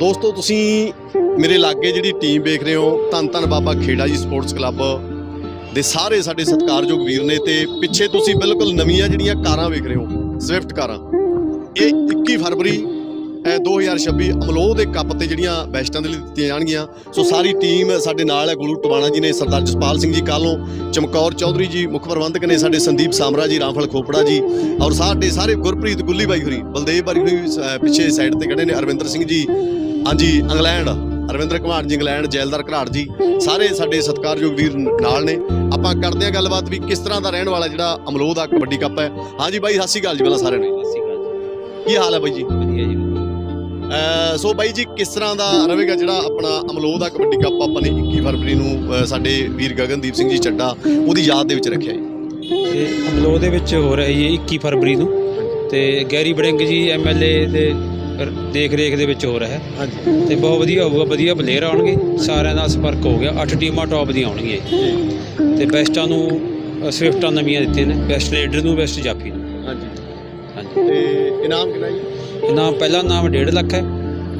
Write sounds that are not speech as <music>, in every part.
ਦੋਸਤੋ, ਤੁਸੀਂ ਮੇਰੇ ਲਾਗੇ ਜਿਹੜੀ ਟੀਮ ਵੇਖ ਰਹੇ ਹੋ, ਧੰਨ ਧੰਨ ਬਾਬਾ ਖੇੜਾ ਜੀ ਸਪੋਰਟਸ ਕਲੱਬ ਦੇ ਸਾਰੇ ਸਾਡੇ ਸਤਿਕਾਰਯੋਗ ਵੀਰ ਨੇ ਤੇ ਪਿੱਛੇ ਤੁਸੀਂ ਬਿਲਕੁਲ ਨਵੀਆਂ ਜਿਹੜੀਆਂ ਕਾਰਾਂ ਵੇਖ ਰਹੇ ਹੋ ਸਵਿਫਟ ਕਾਰਾਂ, ਇਹ 21 ਫਰਵਰੀ 2026 ਅਮਲੋਹ ਦੇ ਕੱਪ ਤੇ ਜਿਹੜੀਆਂ ਬੈਸਟਾਂ ਦੇ ਲਈ ਦਿੱਤੀਆਂ ਜਾਣਗੀਆਂ। ਸੋ ਸਾਰੀ ਟੀਮ ਸਾਡੇ ਨਾਲ ਹੈ ਗੁਰੂ ਟਵਾਣਾ ਜੀ ਨੇ ਸਰਦਾਰ ਜਸਪਾਲ ਸਿੰਘ ਜੀ ਕਾਲੋਂ ਚਮਕੌਰ ਚੌਧਰੀ ਜੀ ਮੁੱਖ ਪ੍ਰਬੰਧਕ ਨੇ ਸਾਡੇ ਸੰਦੀਪ ਸਾਮਰਾ ਜੀ ਰਾਮਫਲ ਖੋਪੜਾ ਜੀ ਔਰ ਸਾਡੇ ਸਾਰੇ ਗੁਰਪ੍ਰੀਤ ਗੁੱਲੀ ਬਾਈ ਹੋਰੀ ਬਲਦੇਵ ਬਾਈ ਹੋਰੀ ਪਿੱਛੇ ਸਾਈਡ ਤੇ ਖੜੇ ਨੇ ਅਰਵਿੰਦਰ ਸਿੰਘ ਜੀ ਹਾਂਜੀ ਇੰਗਲੈਂਡ ਅਰਵਿੰਦਰ ਕੁਮਾਰ ਜੀ ਇੰਗਲੈਂਡ ਜੈਲਦਾਰ ਘਰਾੜ ਜੀ ਸਾਰੇ ਸਾਡੇ ਸਤਿਕਾਰਯੋਗ ਵੀਰ ਨਾਲ ਨੇ। ਆਪਾਂ ਕਰਦੇ ਹਾਂ ਗੱਲਬਾਤ ਵੀ ਕਿਸ ਤਰ੍ਹਾਂ ਦਾ ਰਹਿਣ ਵਾਲਾ ਜਿਹੜਾ ਅਮਲੋਹ ਦਾ ਕਬੱਡੀ ਕੱਪ ਹੈ। ਹਾਂਜੀ ਬਾਈ ਸਤਿ ਸ਼੍ਰੀ ਅਕਾਲ ਜੀ ਪਹਿਲਾਂ ਸਾਰਿਆਂ ਨੂੰ। ਸਤਿ ਸ਼੍ਰੀ ਅਕਾਲ ਕੀ ਹਾਲ ਹੈ ਬਾਈ ਜੀ? ਵਧੀਆ ਜੀ ਸੋ ਬਾਈ ਜੀ ਕਿਸ ਤਰ੍ਹਾਂ ਦਾ ਰਹੇਗਾ ਜਿਹੜਾ ਆਪਣਾ ਅਮਲੋਹ ਦਾ ਕਬੱਡੀ ਕੱਪ ਆਪਾਂ ਨੇ 21 ਫਰਵਰੀ ਨੂੰ ਸਾਡੇ ਵੀਰ ਗਗਨਦੀਪ ਸਿੰਘ ਜੀ ਚੱਡਾ ਉਹਦੀ ਯਾਦ ਦੇ ਵਿੱਚ ਰੱਖਿਆ ਜੀ? ਇਹ ਅਮਲੋਹ ਦੇ ਵਿੱਚ ਹੋ ਰਿਹਾ ਜੀ 21 ਫਰਵਰੀ ਨੂੰ। ਤੇ ਗੈਰੀ ਬੜਿੰਗ ਜੀ ਐਮਐਲਏ ਦੇ ਦੇਖ ਰੇਖ ਦੇ ਵਿੱਚ ਹੋ ਰਿਹਾ ਹੈ। ਹਾਂਜੀ। ਤੇ ਬਹੁਤ ਵਧੀਆ ਹੋਊਗਾ ਵਧੀਆ ਪਲੇਅਰ ਆਉਣਗੇ। ਸਾਰਿਆਂ ਦਾ ਸੰਪਰਕ ਹੋ ਗਿਆ। 8 ਟੀਮਾਂ ਟੌਪ ਦੀਆਂ ਆਉਣਗੀਆਂ। ਤੇ ਬੈਸਟਾਂ ਨੂੰ ਸਵਿਫਟਾਂ ਨਵੀਆਂ ਦਿੱਤੀਆਂ ਨੇ। ਬੈਸਟ ਰੇਡਰ ਨੂੰ ਬੈਸਟ ਜਾਫੀ ਨੂੰ। ਹਾਂਜੀ। ਹਾਂਜੀ। ਤੇ ਇਨਾਮ ਕਿੰਨਾ ਜੀ? ਇਨਾਮ ਪਹਿਲਾ ਨਾਮ 1.5 ਲੱਖ ਹੈ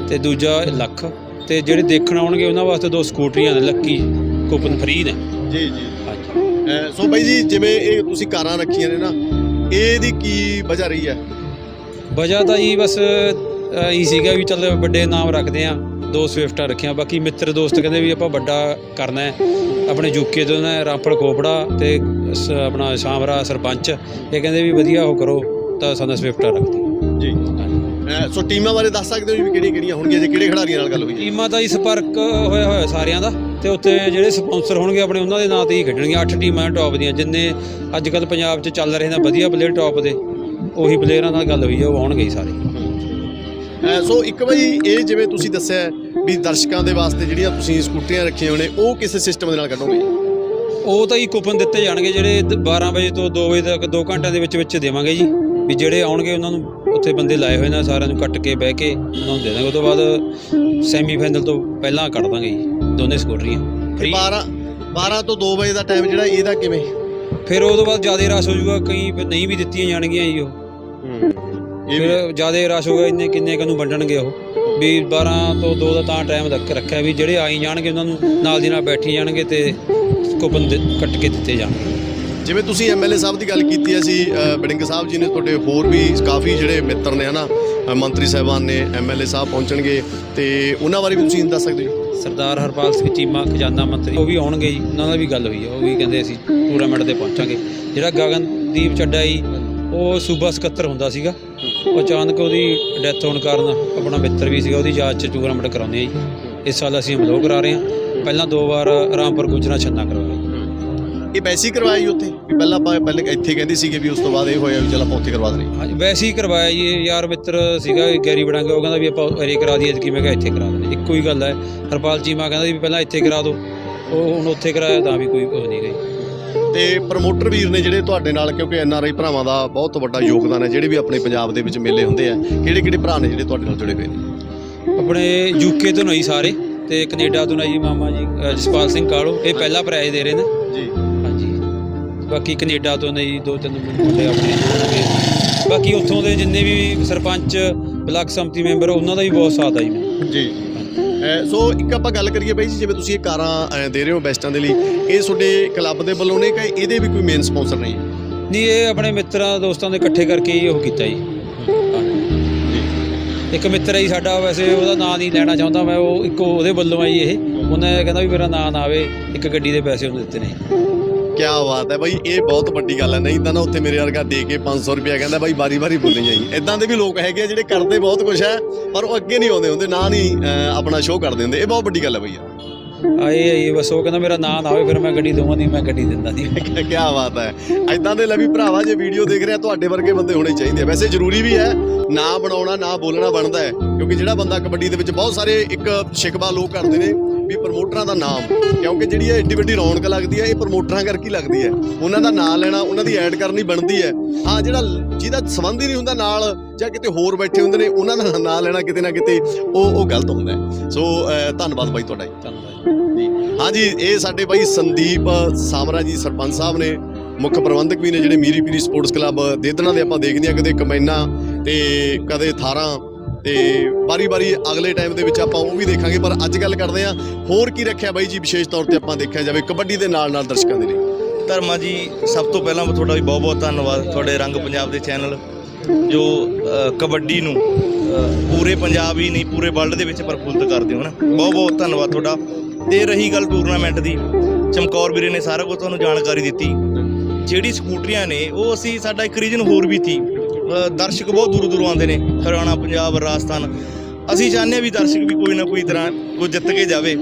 ਤੇ ਦੂਜਾ ਲੱਖ। ਤੇ ਜਿਹੜੇ ਦੇਖਣ ਆਉਣਗੇ ਉਹਨਾਂ ਵਾਸਤੇ ਦੋ ਸਕੂਟਰੀਆਂ ਨੇ ਲੱਕੀ ਕੂਪਨ ਫ੍ਰੀ ਨੇ। ਜੀ ਜੀ। ਹਾਂਜੀ। ਸੋ ਬਾਈ ਜੀ ਜਿਵੇਂ ਇਹ ਤੁਸੀਂ ਕਾਰਾਂ ਰੱਖੀਆਂ ਨੇ ਨਾ ਇਹਦੀ ਕੀ ਵਜ੍ਹਾ ਰਹੀ ਹੈ? ਵਜ੍ਹਾ ਤਾਂ ਜੀ ਬਸ ਇਹੀ ਸੀਗਾ ਵੀ ਚੱਲ ਵੱਡੇ ਨਾਮ ਰੱਖਦੇ ਆ ਦੋ ਸਵਿਫਟਾਂ ਰੱਖੀਆਂ ਬਾਕੀ ਮਿੱਤਰ ਦੋਸਤ ਕਹਿੰਦੇ ਵੀ ਆਪਾਂ ਵੱਡਾ ਕਰਨਾ ਹੈ। ਆਪਣੇ ਯੂਕੇ ਤੋਂ ਨਾ ਰਾਮਪੜ ਖੋਪੜਾ ਤੇ ਆਪਣਾ ਸ਼ਾਮਰਾ ਸਰਪੰਚ ਇਹ ਕਹਿੰਦੇ ਵੀ ਵਧੀਆ ਉਹ ਕਰੋ ਤਾਂ ਸਾਨੂੰ ਸਵਿਫਟਾਂ ਰੱਖਦੀ। ਜੀ। ਅਹ ਸੋ ਟੀਮਾਂ ਬਾਰੇ ਦੱਸ ਸਕਦੇ ਹੋ ਵੀ ਕਿਹੜੀਆਂ ਕਿਹੜੀਆਂ ਹੋਣਗੀਆਂ ਜੇ ਕਿਹੜੇ ਖਿਡਾਰੀਆਂ ਨਾਲ ਗੱਲ ਹੋਈ ਹੈ? ਟੀਮਾਂ ਦਾ ਹੀ ਸੰਪਰਕ ਹੋਇਆ ਹੋਇਆ ਸਾਰਿਆਂ ਦਾ ਤੇ ਉੱਥੇ ਜਿਹੜੇ ਸਪਾਂਸਰ ਹੋਣਗੇ ਆਪਣੇ ਉਹਨਾਂ ਦੇ ਨਾਂ ਤੇ ਹੀ ਖੇਡਣਗੀਆਂ। 8 ਟੀਮਾਂ ਟੌਪ ਦੀਆਂ ਜਿੰਨੇ ਅੱਜ ਕੱਲ ਪੰਜਾਬ 'ਚ ਚੱਲ ਰਹੇ ਨੇ ਵਧੀਆ ਪਲੇਅਰ ਟੌਪ ਦੇ ਉਹੀ ਪਲੇਅਰਾਂ ਨਾਲ ਗੱਲ ਹੋਈ ਹੈ ਉਹ ਆਉਣਗੇ ਹੀ ਸਾਰੇ। ਅਹ ਸੋ ਇੱਕ ਵਾਰੀ ਇਹ ਜਿਵੇਂ ਤੁਸੀਂ ਦੱਸਿਆ ਹੈ ਵੀ ਦਰਸ਼ਕਾਂ ਦੇ ਵਾਸਤੇ ਜਿਹੜੀਆਂ ਤੁਸੀਂ ਸਕੂਟਰੀਆਂ ਰੱਖੀਆਂ ਹੋਣੇ ਉਹ ਕਿਸੇ ਸਿਸਟਮ ਦੇ ਨਾਲ ਕੱਢੋਗੇ? ਉਹ ਤਾਂ ਹੀ ਕੂਪਨ ਦਿੱਤੇ ਜਾਣਗੇ ਜਿਹੜੇ ਦ- 12 ਵਜੇ ਤੋਂ 2 ਵਜੇ ਤੱਕ 2 ਘੰਟਿਆਂ ਦੇ ਵਿੱਚ ਵਿੱਚ ਦੇਵਾਂਗੇ ਜੀ। ਵੀ ਜਿਹੜੇ ਆਉਣਗੇ ਉਹਨਾਂ ਨੂੰ ਉੱਥੇ ਬੰਦੇ ਲਾਏ ਹੋਏ ਨੇ ਸਾਰਿਆਂ ਨੂੰ ਕੱਟ ਕੇ ਬਹਿ ਕੇ ਉਹਨਾਂ ਨੂੰ। ਦੇ ਦਾਂਗੇ ਉਹ ਤੋਂ ਬਾਅਦ ਸੈਮੀ ਫਾਈਨਲ ਤੋਂ ਪਹਿਲਾਂ ਕੱਢ ਦਾਂਗੇ ਜੀ ਦੋਨੇ ਸਕੋਟਰੀਆਂ। ਤੇ Free। 12 12 ਤੋਂ 2 ਵਜੇ ਦਾ ਟਾਈਮ ਜਿਹੜਾ ਇਹਦਾ ਕਿਵੇਂ? ਫਿਰ ਉਹ ਤੋਂ ਬਾਅਦ ਜ਼ਿਆਦਾ ਰਸ਼ ਹੋ ਜਾਊਗਾ ਕਈ ਫਿਰ ਨਹੀਂ ਵੀ ਦਿੱਤੀਆਂ ਜਾਣਗੀਆਂ ਜੀ ਉਹ। ਇਹ ਵੀ ਫਿਰ ਜ਼ਿਆਦਾ ਰਸ਼ ਹੋਗਾ ਇੰਨੇ ਕਿੰਨੇ ਕੁ ਨੂੰ ਵੰਡਣਗੇ ਉਹ। ਵੀ 12 ਤੋਂ 2 ਦਾ ਤਾਂ ਟਾਈਮ ਰੱਖ ਰੱਖਿਆ ਵੀ ਜਿਹੜੇ ਆਈ ਜਾਣਗੇ ਉਹਨਾਂ ਨੂੰ ਨਾਲ ਦੀ ਨਾਲ ਬੈਠੀ ਜਾਣਗੇ ਤੇ ਕੂਪਨ ਦੇ- ਕੱਟ ਕੇ ਦਿੱਤੇ ਜਾਣਗੇ। ਜਿਵੇਂ ਤੁਸੀਂ ਐਮਐਲਏ ਸਾਹਿਬ ਦੀ ਗੱਲ ਕੀਤੀ ਹੈ ਸੀ ਬੜਿੰਗ ਸਾਹਿਬ ਜੀ ਨੇ ਤੁਹਾਡੇ ਹੋਰ ਵੀ ਕਾਫੀ ਜਿਹੜੇ ਮਿੱਤਰ ਨੇ ਹਨਾ ਅ, ਮੰਤਰੀ ਸਾਹਿਬਾਨ ਨੇ ਐਮਐਲਏ ਸਾਹਿਬ ਪਹੁੰਚਣਗੇ ਤੇ ਉਹਨਾਂ ਬਾਰੇ ਵੀ ਤੁਸੀਂ ਦੱਸ ਸਕਦੇ ਹੋ? ਸਰਦਾਰ ਹਰਪਾਲ ਸਿੰਘ ਚੀਮਾ ਖਜ਼ਾਨਾ ਮੰਤਰੀ ਉਹ ਵੀ ਆਉਣਗੇ ਜੀ ਉਹਨਾਂ ਨਾਲ ਵੀ ਗੱਲ ਹੋਈ ਹੈ ਉਹ ਵੀ ਕਹਿੰਦੇ ਅਸੀਂ ਟੂਰਨਾਮੈਂਟ ਤੇ ਪਹੁੰਚਾਂਗੇ। ਜਿਹੜਾ ਗਗਨਦੀਪ ਚੱਡਾ ਜੀ ਉਹ ਸੂਬਾ ਸਕੱਤਰ ਹੁੰਦਾ ਸੀਗਾ ਉਹ ਅਚਾਨਕ ਉਹਦੀ ਡੈਥ ਹੋਣ ਕਾਰਨ ਆਪਣਾ ਮਿੱਤਰ ਵੀ ਸੀਗਾ ਉਹਦੀ ਯਾਦ 'ਚ ਟੂਰਨਾਮੈਂਟ ਕਰਾਉਂਦੇ ਆ ਜੀ। ਇਸ ਸਾਲ ਅਸੀਂ ਅਮਲੋਹ ਕਰਾ ਰਹੇ ਹਾਂ। ਪਹਿਲਾਂ ਦੋ ਵਾਰ ਰਾਮਪੁਰ ਗੁਜਰਾ ਛੰਨਾ ਕਰਵਾਇਆ। ਇਹ ਵੈਸੇ ਹੀ ਕਰਵਾਇਆ ਜੀ ਉੱਥੇ? ਵੀ ਪਹਿਲਾਂ ਆਪਾਂ ਪਹਿਲੇ ਇੱਥੇ ਕਹਿੰਦੇ ਸੀਗੇ ਵੀ ਉਸ ਤੋਂ ਬਾਅਦ ਇਹ ਹੋਇਆ ਵੀ ਚਲ ਆਪਾਂ ਉੱਥੇ ਕਰਵਾ ਦਨੇ ਹਾਂਜੀ ਵੈਸੇ ਹੀ ਕਰਵਾਇਆ ਜੀ ਇਹ ਯਾਰ ਮਿੱਤਰ ਸੀਗਾ ਗੈਰੀ ਬੜਾਂਗੇ ਉਹ ਕਹਿੰਦਾ ਵੀ ਆਪਾਂ ਅਰੇ ਕਰਾ ਦਈਏ ਕਿ ਮੈਂ ਕਿਹਾ ਇੱਥੇ ਕਰਾ ਦੇਣੇ। ਇੱਕੋ ਹੀ ਗੱਲ ਹੈ। ਹਰਪਾਲ ਚੀਮਾ ਕਹਿੰਦਾ ਵੀ ਪਹਿਲਾਂ ਇੱਥੇ ਕਰਾ ਦਿਓ। ਉਹ ਹੁਣ ਉੱਥੇ ਕਰਾਇਆ ਤਾਂ ਵੀ ਕੋਈ ਉਹ ਨਹੀਂ ਗਈ। ਤੇ ਪ੍ਰਮੋਟਰ ਵੀਰ ਨੇ ਜਿਹੜੇ ਤੁਹਾਡੇ ਨਾਲ ਕਿਉਂਕਿ ਐਨਆਰਆਈ ਭਰਾਵਾਂ ਦਾ ਬਹੁਤ ਵੱਡਾ ਯੋਗਦਾਨ ਹੈ ਜਿਹੜੇ ਵੀ ਆਪਣੇ ਪੰਜਾਬ ਦੇ ਵਿੱਚ ਮੇਲੇ ਹੁੰਦੇ ਆ ਕਿਹੜੇ ਕਿਹੜੇ ਭਰਾ ਨੇ ਜਿਹੜੇ ਤੁਹਾਡੇ ਨਾਲ ਜੁੜੇ ਹੋਏ ਨੇ? ਆਪਣੇ ਯੂਕੇ ਤੋਂ ਨਹੀਂ ਸਾਰੇ ਤੇ ਕੈਨੇਡਾ ਤੋਂ ਨੇ ਜੀ ਮਾਮਾ ਜੀ ਜਸਪਾਲ ਸਿੰਘ ਕਾਲੋ। ਇਹ ਪਹਿਲਾ ਪ੍ਰਾਈਜ਼ ਦੇ ਰਹੇ ਨੇ। ਜੀ। ਬਾਕੀ ਕੈਨੇਡਾ ਤੋਂ ਨੇ ਜੀ ਦੋ ਤਿੰਨ ਮੁੰਡੇ ਆਪਣੇ ਤੇ ਬਾਕੀ ਉੱਥੋਂ ਦੇ ਜਿੰਨੇ ਵੀ ਸਰਪੰਚ ਬਲਾਕ ਸੰਮਤੀ ਮੈਂਬਰ ਉਹਨਾਂ ਦਾ ਵੀ ਬਹੁਤ ਸਾਥ ਆ ਜੀ ਜੀ। ਸੋ ਇੱਕ ਆਪਾਂ ਗੱਲ ਕਰੀਏ ਬਾਈ ਜੀ ਜਿਵੇਂ ਤੁਸੀਂ ਇਹ ਕਾਰਾਂ ਦੇ ਰਹੇ ਹੋ ਬੈਸਟਾਂ ਦੇ ਲਈ ਇਹ ਤੁਹਾਡੇ ਕਲੱਬ ਦੇ ਵੱਲੋਂ ਨੇ ਕਿ ਇਹਦੇ ਵੀ ਕੋਈ ਮੇਨ ਸਪਾਂਸਰ ਨਹੀਂ? ਨਹੀਂ ਇਹ ਆਪਣੇ ਮਿੱਤਰਾਂ ਦੋਸਤਾਂ ਦੇ ਇਕੱਠੇ ਕਰਕੇ ਹੀ ਉਹ ਕੀਤਾ ਜੀ। ਇੱਕ ਮਿੱਤਰ ਹੈ ਸਾਡਾ ਵੈਸੇ ਉਹਦਾ ਨਾਂ ਨਹੀਂ ਲੈਣਾ ਚਾਹੁੰਦਾ ਮੈਂ ਉਹ ਇੱਕੋ ਉਹਦੇ ਵੱਲੋਂ ਆ ਜੀ ਇਹ। ਉਹਨੇ ਕਹਿੰਦਾ ਵੀ ਮੇਰਾ ਨਾਂ ਨਾ ਆਵੇ ਇੱਕ ਗੱਡੀ ਦੇ ਪੈਸੇ ਉਹਨੇ ਦਿੱਤੇ ਨੇ। ਕੀ ਬਾਤ ਹੈ ਬਾਈ ਇਹ ਬਹੁਤ ਵੱਡੀ ਗੱਲ ਹੈ। ਨਹੀਂ ਤਾਂ ਨਾ ਉੱਥੇ ਮੇਰੇ ਵਰਗਾ ਦੇ ਕੇ 500 ਰੁਪਇਆ ਕਹਿੰਦਾ ਬਾਈ ਬਾਰੀ ਬਾਰੀ ਬੋਲੀ ਜਾਈ ਇਦਾਂ ਦੇ ਵੀ ਲੋਕ ਹੈਗੇ ਆ ਜਿਹੜੇ ਕਰਦੇ ਬਹੁਤ ਕੁਝ ਹੈ ਪਰ ਉਹ ਅੱਗੇ ਨਹੀਂ ਆਉਂਦੇ ਹੁੰਦੇ ਨਾ ਨਹੀਂ ਆਪਣਾ ਸ਼ੋਅ ਕਰਦੇ ਹੁੰਦੇ। ਇਹ ਬਹੁਤ ਵੱਡੀ ਗੱਲ ਹੈ ਬਈ। ਆਏ ਇਹ ਬਸ ਉਹ ਕਹਿੰਦਾ ਮੇਰਾ ਨਾਂ ਨਾ ਆਵੇ ਫਿਰ ਮੈਂ ਗੱਡੀ ਦਵਾਂ ਨਹੀਂ ਮੈਂ ਗੱਡੀ ਦਿੰਦਾ ਸੀ <laughs> ਕੀ ਬਾਤ ਹੈ। ਐਦਾਂ ਦੇ ਲੈ ਵੀ ਭਰਾਵਾ ਜੇ ਵੀਡੀਓ ਦੇਖ ਰਿਹਾ ਤੁਹਾਡੇ ਵਰਗੇ ਬੰਦੇ ਹੋਣੇ ਚਾਹੀਦੇ ਆ। ਵੈਸੇ ਜ਼ਰੂਰੀ ਵੀ ਹੈ ਨਾ ਬਣਾਉਣਾ ਨਾ ਬੋਲਣਾ ਬਣਦਾ ਹੈ। ਕਿਉਂਕਿ ਜਿਹੜਾ ਬੰਦਾ ਕਬੱਡੀ ਦੇ ਵਿੱਚ ਬਹੁਤ ਸਾਰੇ ਇੱਕ ਸ਼ਿਕਵਾ ਲੋਕ ਕਰਦੇ ਨੇ ਵੀ ਪ੍ਰਮੋਟਰਾਂ ਦਾ ਨਾਮ, ਕਿਉਂਕਿ ਜਿਹੜੀ ਇਹ ਏਡੀ ਵੱਡੀ ਰੌਣਕ ਲੱਗਦੀ ਹੈ, ਇਹ ਪ੍ਰਮੋਟਰਾਂ ਕਰਕੇ ਲੱਗਦੀ ਹੈ। ਉਹਨਾਂ ਦਾ ਨਾਮ ਲੈਣਾ, ਉਹਨਾਂ ਦੀ ਐਡ ਕਰਨੀ ਬਣਦੀ ਹੈ। ਹਾਂ, ਜਿਹੜਾ ਜਿਹਦਾ ਸੰਬੰਧ ਹੀ ਨਹੀਂ ਹੁੰਦਾ ਨਾਲ, ਜਾਂ ਕਿਤੇ ਹੋਰ ਬੈਠੇ ਹੁੰਦੇ ਨੇ, ਉਹਨਾਂ ਦਾ ਨਾਮ ਲੈਣਾ ਕਿਤੇ ਨਾ ਕਿਤੇ ਉਹ ਉਹ ਗਲਤ ਹੁੰਦਾ ਹੈ। ਸੋ ਧੰਨਵਾਦ ਬਾਈ ਤੁਹਾਡਾ ਧੰਨਵਾਦ ਹਾਂਜੀ ਇਹ ਸਾਡੇ ਬਾਈ ਸੰਦੀਪ ਸਾਮਰਾ ਜੀ, ਸਰਪੰਚ ਸਾਹਿਬ ਨੇ, ਮੁੱਖ ਪ੍ਰਬੰਧਕ ਵੀ ਨੇ, ਜਿਹੜੇ ਮੀਰੀ ਪੀਰੀ ਸਪੋਰਟਸ ਕਲੱਬ ਦੇਦਣਾ ਦੇ ਆਪਾਂ ਦੇਖਦੇ ਹਾਂ ਕਦੇ ਕਮੈਨਾ ਤੇ ਕਦੇ ਥਾਰਾਂ। ਤੇ ਬਾਰੀ-ਬਾਰੀ ਅਗਲੇ ਟਾਈਮ ਦੇ ਵਿੱਚ ਆਪਾਂ ਉਹ ਵੀ ਦੇਖਾਂਗੇ, ਪਰ ਅੱਜ ਗੱਲ ਕਰਦੇ ਹਾਂ, ਹੋਰ ਕੀ ਰੱਖਿਆ ਬਾਈ ਜੀ, ਵਿਸ਼ੇਸ਼ ਤੌਰ ਤੇ ਆਪਾਂ ਦੇਖਿਆ ਜਾਵੇ, ਕਬੱਡੀ ਦੇ ਨਾਲ ਨਾਲ ਦਰਸ਼ਕਾਂ ਦੇ ਲਈ। ਧਰਮਾ ਜੀ, ਸਭ ਤੋਂ ਪਹਿਲਾਂ ਤੁਹਾਡਾ ਵੀ ਬਹੁਤ ਬਹੁਤ ਧੰਨਵਾਦ, ਤੁਹਾਡੇ ਰੰਗ ਪੰਜਾਬ ਦੇ ਚੈਨਲ, ਜੋ ਕਬੱਡੀ ਨੂੰ ਪੂਰੇ ਪੰਜਾਬ ਹੀ ਨਹੀਂ, ਪੂਰੇ ਵਰਲਡ ਦੇ ਵਿੱਚ ਪ੍ਰਫੁੱਲਤ ਕਰਦੇ ਹੋ ਨਾ। ਬਹੁਤ ਬਹੁਤ ਧੰਨਵਾਦ ਤੁਹਾਡਾ। ਤੇ ਰਹੀ ਗੱਲ ਟੂਰਨਾਮੈਂਟ ਦੀ, ਚਮਕੌਰ ਵੀਰੇ ਨੇ ਸਾਰਾ ਕੁਝ ਤੁਹਾਨੂੰ ਜਾਣਕਾਰੀ ਦਿੱਤੀ। ਜਿਹੜੀ ਸਕੂਟਰੀਆਂ ਨੇ, ਉਹ ਅਸੀਂ, ਸਾਡਾ ਇੱਕ ਰੀਜਨ ਹੋਰ ਵੀ ਸੀ। ਦਰਸ਼ਕ ਬਹੁਤ ਦੂਰੋਂ ਦੂਰੋਂ ਆਉਂਦੇ ਨੇ ਹਰਿਆਣਾ ਪੰਜਾਬ ਰਾਜਸਥਾਨ। ਅਸੀਂ ਚਾਹੁੰਦੇ ਹਾਂ ਵੀ ਦਰਸ਼ਕ ਵੀ ਕੋਈ ਨਾ ਕੋਈ ਤਰ੍ਹਾਂ ਕੋਈ ਜਿੱਤ ਕੇ ਜਾਵੇ।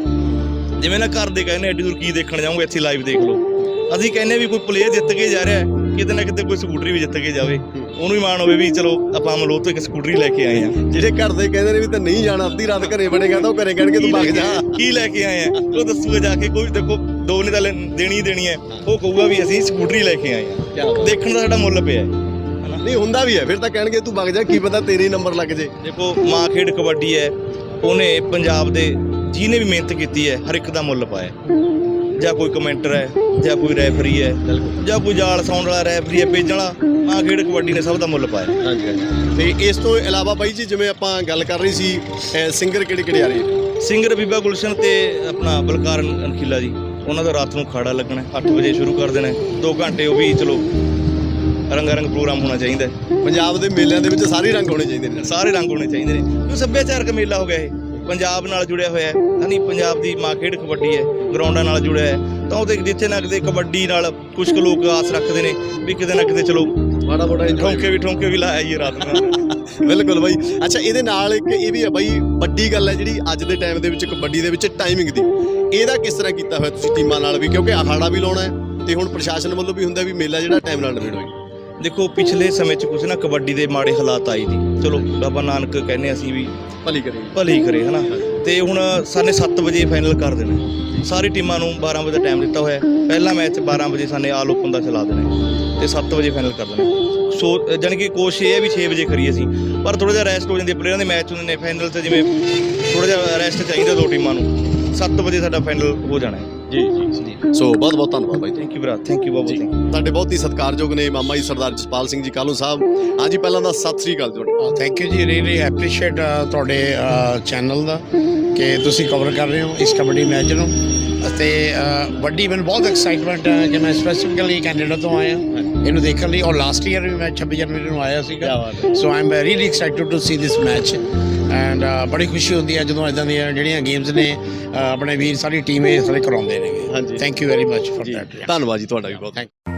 ਜਿਵੇਂ ਨਾ ਘਰ ਦੇ ਕਹਿੰਦੇ ਐਡੀ ਦੂਰ ਕੀ ਦੇਖਣ ਜਾਓਗੇ ਇੱਥੇ ਲਾਈਵ ਦੇਖ ਲਓ। ਅਸੀਂ ਕਹਿੰਦੇ ਵੀ ਕੋਈ ਪਲੇਅਰ ਜਿੱਤ ਕੇ ਜਾ ਰਿਹਾ ਕਿਤੇ ਨਾ ਕਿਤੇ ਕੋਈ ਸਕੂਟਰੀ ਵੀ ਜਿੱਤ ਕੇ ਜਾਵੇ। ਉਹਨੂੰ ਹੀ ਮਾਣ ਹੋਵੇ ਵੀ ਚਲੋ ਆਪਾਂ ਅਮਲੋਹ ਤੋਂ ਇੱਕ ਸਕੂਟਰੀ ਲੈ ਕੇ ਆਏ ਆ ਜਿਹੜੇ ਘਰ ਦੇ ਕਹਿੰਦੇ ਨੇ ਵੀ ਤਾਂ ਨਹੀਂ ਜਾਣਾ ਅੱਧੀ ਰਾਤ ਘਰੇ ਬਣੇਗਾ ਤਾਂ ਉਹ ਘਰੇ ਕਹਿਣਗੇ ਤੂੰ ਭੱਗ ਜਾ। ਕੀ ਲੈ ਕੇ ਆਏ ਆ? ਉਹ ਦੱਸੂਗਾ ਜਾ ਕੇ ਕੋਈ ਦੇਖੋ ਦੋ ਨੇ ਤਾਂ ਦੇਣੀ ਹੀ ਦੇਣੀ ਹੈ। ਉਹ ਕਹੂਗਾ ਵੀ ਅਸੀਂ ਸਕੂਟਰੀ ਲੈ ਕੇ ਆਏ ਆ ਦੇਖਣ ਦਾ ਸਾਡਾ ਮੁੱਲ ਪਿਆ ਹੈ। ਨਹੀਂ ਹੁੰਦਾ ਵੀ ਹੈ। ਫਿਰ ਤਾਂ ਕਹਿਣਗੇ ਤੂੰ ਭੱਗ ਜਾ ਕੀ ਪਤਾ ਤੇਰੇ ਹੀ ਨੰਬਰ ਲੱਗ ਜੇ। ਦੇਖੋ ਮਾਂ ਖੇਡ ਕਬੱਡੀ ਹੈ। ਉਹਨੇ ਪੰਜਾਬ ਦੇ ਜਿਹਨੇ ਵੀ ਮਿਹਨਤ ਕੀਤੀ ਹੈ ਹਰ ਇੱਕ ਦਾ ਮੁੱਲ ਪਾਇਆ ਜਾਂ ਕੋਈ ਕਮੈਂਟਰ ਹੈ ਜਾਂ ਕੋਈ ਰੈਫਰੀ ਹੈ ਜਾਂ ਕੋਈ ਜਾਲ ਸਾਉਣ ਵਾਲਾ ਰੈਫਰੀ ਹੈ ਭੇਜਣ ਵਾਲਾ ਮਾਂ ਖੇਡ ਕਬੱਡੀ ਨੇ ਸਭ ਦਾ ਮੁੱਲ ਪਾਇਆ ਹਾਂਜੀ ਹਾਂਜੀ। ਤੇ ਇਸ ਤੋਂ ਇਲਾਵਾ ਬਾਈ ਜੀ ਜਿਵੇਂ ਆਪਾਂ ਗੱਲ ਕਰ ਰਹੀ ਸੀ ਸਿੰਗਰ ਕਿਹੜੇ ਕਿਹੜੇ ਆ ਰਹੇ? ਸਿੰਗਰ ਬੀਬਾ ਗੁਲਸ਼ਨ ਤੇ ਆਪਣਾ ਬਲਕਾਰ ਅਨਖੀਲਾ ਜੀ। ਉਹਨਾਂ ਦਾ ਰਾਤ ਨੂੰ ਖਾੜਾ ਲੱਗਣਾ 8 ਵਜੇ ਸ਼ੁਰੂ ਕਰ ਦੇਣਾ 2 ਘੰਟੇ ਉਹ ਵੀ ਚਲੋ ਰੰਗਾ ਰੰਗ ਪ੍ਰੋਗਰਾਮ ਹੋਣਾ ਚਾਹੀਦਾ ਹੈ। ਪੰਜਾਬ ਦੇ ਮੇਲਿਆਂ ਦੇ ਵਿੱਚ ਸਾਰੇ ਰੰਗ ਹੋਣੇ ਚਾਹੀਦੇ ਨੇ। ਸਾਰੇ ਰੰਗ ਹੋਣੇ ਚਾਹੀਦੇ ਨੇ। ਕਿਉਂ ਸੱਭਿਆਚਾਰਕ ਮੇਲਾ ਹੋ ਗਿਆ ਇਹ ਪੰਜਾਬ ਨਾਲ ਜੁੜਿਆ ਹੋਇਆ ਹੈ। ਹਨੀ ਪੰਜਾਬ ਦੀ ਮਾਂ ਖੇਡ ਕਬੱਡੀ ਹੈ ਗਰਾਊਂਡਾਂ ਨਾਲ ਜੁੜਿਆ ਹੈ। ਤਾਂ ਉਹਦੇ ਜਿੱਥੇ ਨਾ ਕਿਤੇ ਕਬੱਡੀ ਨਾਲ ਕੁਝ ਕੁ ਲੋਕ ਆਸ ਰੱਖਦੇ ਨੇ ਵੀ ਕਿਤੇ ਨਾ ਕਿਤੇ ਚਲੋ ਮਾੜਾ ਮੋਟਾ ਠੋਕੇ ਵੀ ਠੋਕੇ ਵੀ ਲਾਇਆ ਜੀ ਰਾਤ ਨੂੰ। <laughs> ਬਿਲਕੁਲ ਬਾਈ। ਅੱਛਾ ਇਹਦੇ ਨਾਲ ਇੱਕ ਇਹ ਵੀ ਹੈ ਬਾਈ ਵੱਡੀ ਗੱਲ ਹੈ ਜਿਹੜੀ ਅੱਜ ਦੇ ਟਾਈਮ ਦੇ ਵਿੱਚ ਕਬੱਡੀ ਦੇ ਵਿੱਚ ਟਾਈਮਿੰਗ ਦੀ। ਇਹਦਾ ਕਿਸ ਤਰ੍ਹਾਂ ਕੀਤਾ ਹੋਇਆ ਤੁਸੀਂ ਟੀਮਾਂ ਨਾਲ ਵੀ? ਕਿਉਂਕਿ ਅਖਾੜਾ ਵੀ ਲਾਉਣਾ ਹੈ ਤੇ ਹੁਣ ਪ੍ਰਸ਼ਾਸਨ ਵੱਲੋਂ ਵੀ ਹੁੰਦਾ ਵੀ ਮੇਲਾ ਜਿਹੜਾ ਟਾਈਮ ਨਾਲ ਨਿਬੜ ਦੇਖੋ ਪਿਛਲੇ ਸਮੇਂ 'ਚ ਕੁਝ ਨਾ ਕਬੱਡੀ ਦੇ ਮਾੜੇ ਹਾਲਾਤ ਆਏ ਸੀ ਚਲੋ ਬਾਬਾ ਨਾਨਕ ਕਹਿੰਦੇ ਅਸੀਂ ਵੀ ਭਲੀ ਕਰੇ। ਭਲੀ ਕਰੇ ਹਨਾ? ਤੇ ਹੁਣ ਸਾਨੇ 7 ਵਜੇ ਫਾਈਨਲ ਕਰ ਦੇਣਾ। ਸਾਰੀ ਟੀਮਾਂ ਨੂੰ 12 ਵਜੇ ਦਾ ਟਾਈਮ ਦਿੱਤਾ ਹੋਇਆ। ਪਹਿਲਾ ਮੈਚ 12 ਵਜੇ ਸਾਨੇ ਆਲ ਓਪਨ ਦਾ ਚਲਾ ਦੇਣਾ। ਤੇ 7 ਵਜੇ ਫਾਈਨਲ ਕਰ ਦੇਣਾ। ਸੋ ਜਾਣੀ ਕਿ ਕੋਸ਼ਿਸ਼ ਇਹ ਹੈ ਵੀ 6 ਵਜੇ ਕਰੀਏ ਅਸੀਂ। ਪਰ ਥੋੜਾ ਜਿਹਾ ਰੈਸਟ ਹੋ ਜਾਂਦੀ ਹੈ। ਪਲੇਅਰਾਂ ਦੇ ਮੈਚ ਹੁੰਦੇ ਨੇ ਫਾਈਨਲ ਤੇ ਜਿਵੇਂ ਥੋੜਾ ਜਿਹਾ ਰੈਸਟ ਚਾਹੀਦਾ ਦੋ ਟੀਮਾਂ ਨੂੰ। 7 ਵਜੇ ਸਾਡਾ ਫਾਈਨਲ ਹੋ ਜਾਣਾ ਹੈ। ਜੀ ਜੀ ਜੀ ਸੋ ਬਹੁਤ ਬਹੁਤ ਧੰਨਵਾਦ ਬਾਈ ਥੈਂਕ ਯੂ ਬਰਾ ਥੈਂਕ ਯੂ ਬਾਬਾ ਥੈਂਕ ਤੁਹਾਡੇ ਬਹੁਤ ਹੀ ਸਤਿਕਾਰਯੋਗ ਨੇ ਮਾਮਾ ਜੀ ਸਰਦਾਰ ਜਸਪਾਲ ਸਿੰਘ ਜੀ ਕਾਲੂ ਸਾਹਿਬ। ਹਾਂਜੀ ਪਹਿਲਾਂ ਤਾਂ ਸਤਿ ਸ੍ਰੀ ਅਕਾਲ ਤੁਹਾਡਾ। ਥੈਂਕ ਯੂ ਜੀ ਰੀਲੀ ਐਪਰੀਸ਼ੀਏਟ ਤੁਹਾਡੇ ਚੈਨਲ ਦਾ ਕਿ ਤੁਸੀਂ ਕਵਰ ਕਰ ਰਹੇ ਹੋ ਇਸ ਕਬੱਡੀ ਮੈਚ ਨੂੰ। ਅਤੇ ਵੱਡੀ ਮੈਨੂੰ ਬਹੁਤ ਐਕਸਾਈਟਮੈਂਟ ਹੈ ਕਿ ਮੈਂ ਸਪੈਸੀਫਿਕਲੀ ਕੈਨੇਡਾ ਤੋਂ ਆਇਆ। ਇਹਨੂੰ ਦੇਖਣ ਲਈ ਔਰ ਲਾਸਟ ਈਅਰ ਵੀ ਮੈਂ 26 ਜਨਵਰੀ ਨੂੰ ਆਇਆ ਸੀਗਾ। So I am really excited to see this match and ਬੜੀ ਖੁਸ਼ੀ ਹੁੰਦੀ ਹੈ ਜਦੋਂ ਇਦਾਂ ਦੀਆਂ ਜਿਹੜੀਆਂ ਗੇਮਸ ਨੇ ਆਪਣੇ ਵੀਰ ਸਾਰੀ ਟੀਮ ਇਹ ਸਾਰੇ ਕਰਾਉਂਦੇ ਹਾਂਜੀ। ਨੇ thank you very much for that ਧੰਨਵਾਦ ਜੀ ਤੁਹਾਡਾ ਵੀ ਬਹੁਤ। Thank